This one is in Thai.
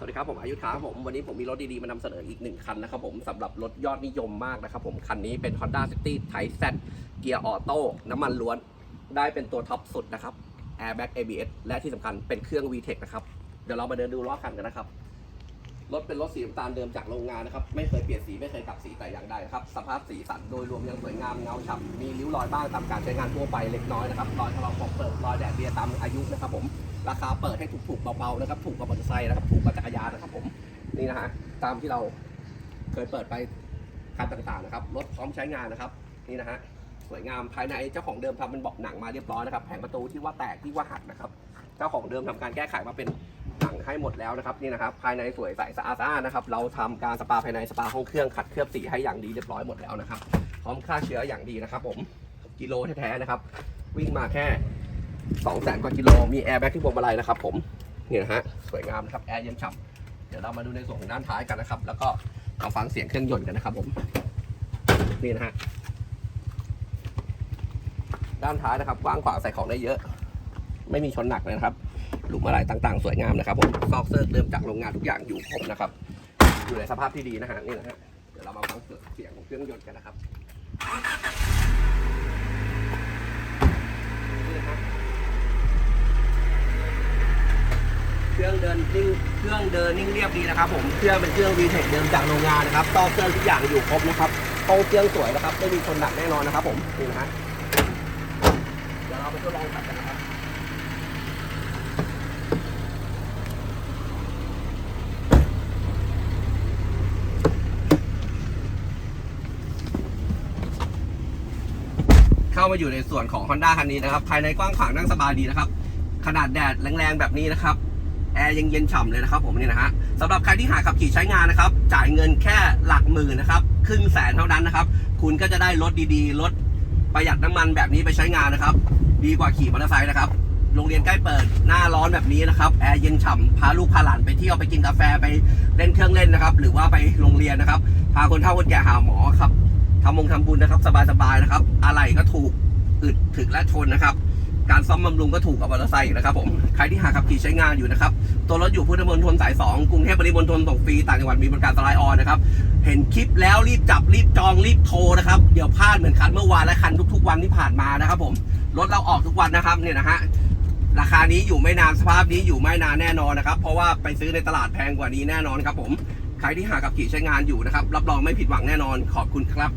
สวัสดีครับผมอายุทธาครับผมวันนี้ผมมีรถดีๆ มานำเสนออีกหนึ่งคันนะครับผมสำหรับรถยอดนิยมมากนะครับผมคันนี้เป็น Honda City Type Z เกียร์ออโต้น้ำมันล้วนได้เป็นตัวท็อปสุดนะครับ Airbag ABS และที่สำคัญเป็นเครื่อง VTEC นะครับ เดี๋ยวเรามาเดินดูล้อคันกันนะครับ รถเป็นรถสีน้ำตาลเดิมจากโรงงานนะครับ ไม่เคยเปลี่ยนสีไม่เคยกลับสีแต่อย่างใดนะครับ สภาพสีสันโดยรวมยังสวยงามเงาฉ่ำมีริ้วรอยบ้างตามการใช้งานทั่วไปเล็กน้อยนะครับรอยทะเลาะปอกเปิดรอยแดดเบียตามอายุนะครับผมราคาเปิดให้ถูกๆเบาๆนะครับ ถูกกว่ามอเตอร์ไซค์นะครับถูกกว่าจักรยานนะครับผมนี่นะฮะตามที่เราเคยเปิดไปคันต่างๆนะครับรถพร้อมใช้งานนะครับ นี่นะฮะสวยงามภายในเจ้าของเดิมทำเป็นเบาะหนังมาเรียบร้อยนะครับแผงประตูที่ว่าแตกที่ว่าหักนะครับ เจ้าของเดิมทำการแก้ไขมาเป็น ให้หมดแล้วนะครับนี่นะครับภายในสวยใสสะอาดสะอาดนะครับเราทำการสปาภายในสปาห้องเครื่องขัดเคลือบสีให้อย่างดีเรียบร้อยหมดแล้วนะครับพร้อมฆ่าเชื้ออย่างดีนะครับ ผมกิโลแท้ๆนะครับ วิ่งมาแค่2 0 0แสนกว่ากิโลมีแอร์แบ็กที่พวงมาลัยนะครับ ผมนี่นะฮะสวยงามนะครับแอร์เย็นฉ่ำเดี๋ยวเรามาดูในส่วนของด้านท้ายกันนะครับ แล้วก็มาฟังเสียงเครื่องยนต์กันนะครับ ผมนี่นะฮะด้านท้ายนะครับกว้างขวางใส่ของได้เยอะ ไม่มีชนหนักเลยนะครับหลุมอะไรต่างๆ สวยงามนะครับผมซอกเซิร์ฟเดิมจากโรงงานทุกอย่างอยู่ครบนะครับ อยู่ในสภาพที่ดีนะฮะนี่นะฮะเดี๋ยวเรามาฟังเสียงของเครื่องยนต์กันนะครับเครื่องเดินนิ่งเครื่องเดินนิ่งเรียบดีนะครับ ผมเครื่องเป็นเครื่อง VTEC เดิมจากโรงงานนะครับซอกเซิร์ฟทุกอย่างอยู่ครบนะครับโตรงเครื่องสวยนะครับไม่มีชนหนักแน่นอนนะครับ ผมนี่นะฮะเดี๋ยวเราไปทดลองขับกันนะครับ เข้ามาอยู่ในส่วนของ Honda คันนี้นะครับ ภายในกว้างขวางนั่งสบายดีนะครับ ขนาดแดดแรงๆแบบนี้นะครับ แอร์ยังเย็นฉ่ำเลยนะครับผมนี่นะฮะสำหรับใครที่หาขับขี่ใช้งานนะครับ จ่ายเงินแค่หลักหมื่นนะครับครึ่งแสนเท่านั้นนะครับ คุณก็จะได้รถดีๆ รถประหยัดน้ำมันแบบนี้ไปใช้งานนะครับ ดีกว่าขี่มอเตอร์ไซค์นะครับ โรงเรียนใกล้เปิด หน้าร้อนแบบนี้นะครับ แอร์เย็นฉ่ำ พาลูกพาหลานไปเที่ยวไปกินกาแฟไปเล่นเครื่องเล่นนะครับ หรือว่าไปโรงเรียนนะครับ พาคนเฒ่าคนแก่หาหมอครับ ทำมงทำบุญนะครับ สบายๆนะครับ อะไรก็ถูกอึดถึกและทนนะครับ การซ่อมบำรุงก็ถูกกับมอเตอร์ไซค์นะครับผมใครที่หาขับขี่ใช้งานอยู่นะครับ ตัวรถอยู่พุทธมณฑลสาย 2 กรุงเทพปริมณฑลส่งฟรีต่างจังหวัดมีบริการสไลด์ออนนะครับ เห็นคลิปแล้วรีบจับรีบจองรีบโทรนะครับเดี๋ยวพลาดเหมือนคันเมื่อวานและคันทุก ๆ วันที่ผ่านมานะครับ ผมรถเราออกทุกวันนะครับเนี่ยนะฮะราคานี้อยู่ไม่นานสภาพนี้อยู่ไม่นานแน่นอนนะครับ เพราะว่าไปซื้อในตลาดแพงกว่านี้แน่นอนครับผมใครที่หากับขี่ใช้งานอยู่นะครับ รับรองไม่ผิดหวังแน่นอนขอบคุณครับ